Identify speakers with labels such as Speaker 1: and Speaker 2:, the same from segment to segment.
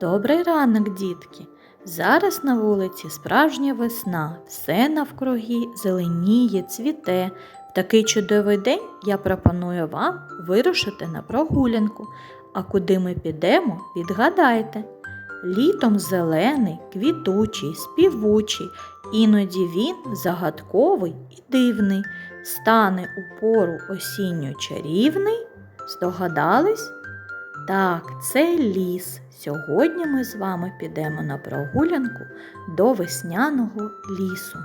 Speaker 1: Добрий ранок, дітки! Зараз на вулиці справжня весна, все навкруги зеленіє, цвіте. В такий чудовий день я пропоную вам вирушити на прогулянку. А куди ми підемо, відгадайте. Літом зелений, квітучий, співучий, іноді він загадковий і дивний. Стане у пору осінньо чарівний. Здогадались? Так, це ліс. Сьогодні ми з вами підемо на прогулянку до весняного лісу.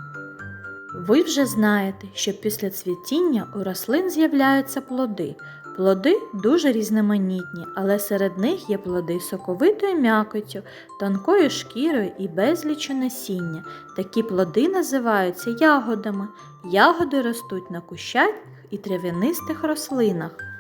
Speaker 1: Ви вже знаєте, що після цвітіння у рослин з'являються плоди. Плоди дуже різноманітні, але серед них є плоди соковитою м'якоттю, тонкою шкірою і безлічу насіння. Такі плоди називаються ягодами. Ягоди ростуть на кущах і трав'янистих рослинах.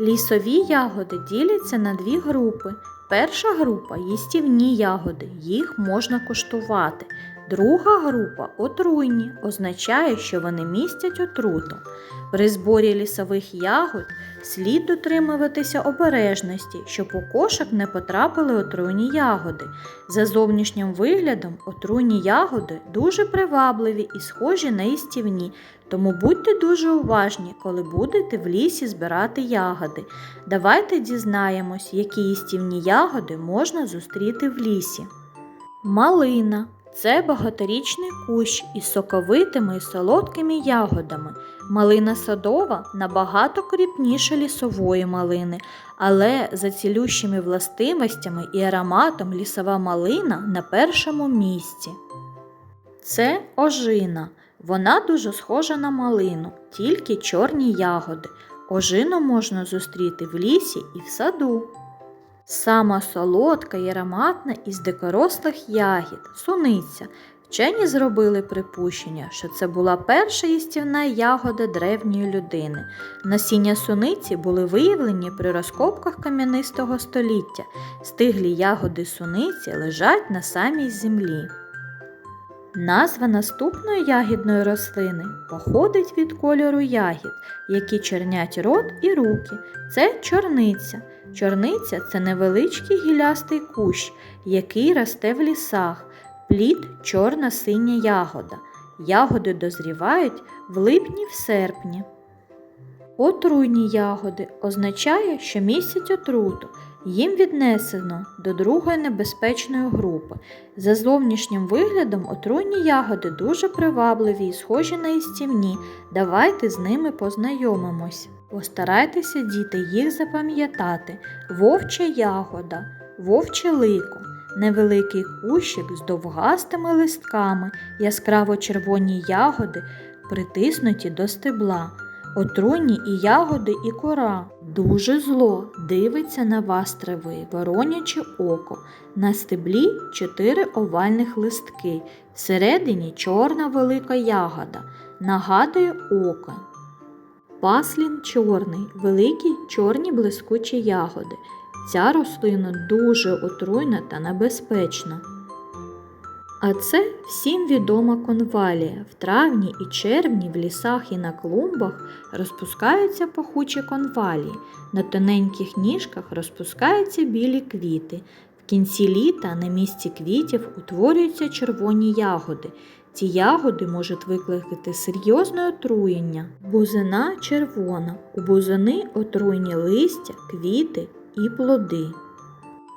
Speaker 1: Лісові ягоди діляться на дві групи. Перша група їстівні ягоди, їх можна куштувати. Друга група отруйні, означає, що вони містять отруту. При зборі лісових ягод слід дотримуватися обережності, щоб у кошик не потрапили отруйні ягоди. За зовнішнім виглядом отруйні ягоди дуже привабливі і схожі на їстівні, тому будьте дуже уважні, коли будете в лісі збирати ягоди. Давайте дізнаємось, які їстівні ягоди можна зустріти в лісі. Малина це багаторічний кущ із соковитими і солодкими ягодами. Малина садова набагато кріпніша лісової малини, але за цілющими властивостями і ароматом лісова малина на першому місці. Це ожина. Вона дуже схожа на малину, тільки чорні ягоди. Ожину можна зустріти в лісі і в саду. Сама солодка і ароматна із дикорослих ягід, суниця. Вчені зробили припущення, що це була перша їстівна ягода древньої людини. Насіння суниці були виявлені при розкопках кам'янистого століття. Стиглі ягоди суниці лежать на самій землі. Назва наступної ягідної рослини походить від кольору ягід, які чернять рот і руки. Це чорниця. Чорниця це невеличкий гілястий кущ, який росте в лісах. Плід чорна синя ягода. Ягоди дозрівають в липні в серпні. Отруйні ягоди означає, що містять отруту. Їм віднесено до другої небезпечної групи. За зовнішнім виглядом отруйні ягоди дуже привабливі і схожі на істівні. Давайте з ними познайомимось. Постарайтеся, діти, їх запам'ятати. Вовча ягода, вовче лико, невеликий кущик з довгастими листками, яскраво червоні ягоди, притиснуті до стебла. Отруйні і ягоди, і кора. Дуже зло дивиться на вас трави, вороняче око. На стеблі чотири овальних листки, всередині чорна велика ягода, нагадує око. Паслін чорний, великі чорні блискучі ягоди. Ця рослина дуже отруйна та небезпечна. А це всім відома конвалія. В травні і червні в лісах і на клумбах розпускаються пахучі конвалії. На тоненьких ніжках розпускаються білі квіти. В кінці літа на місці квітів утворюються червоні ягоди. Ці ягоди можуть викликати серйозне отруєння. Бузина червона. У бузини отруйні листя, квіти і плоди.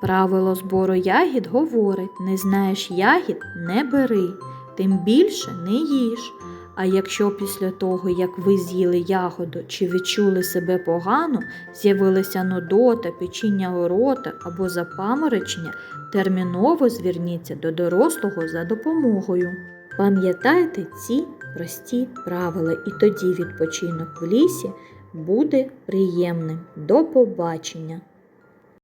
Speaker 1: Правило збору ягід говорить: не знаєш ягід не бери, тим більше не їж. А якщо після того, як ви з'їли ягоду чи відчули себе погано, з'явилася нудота, печіння у рота або запаморочення, терміново зверніться до дорослого за допомогою. Пам'ятайте ці прості правила, і тоді відпочинок в лісі буде приємним. До побачення!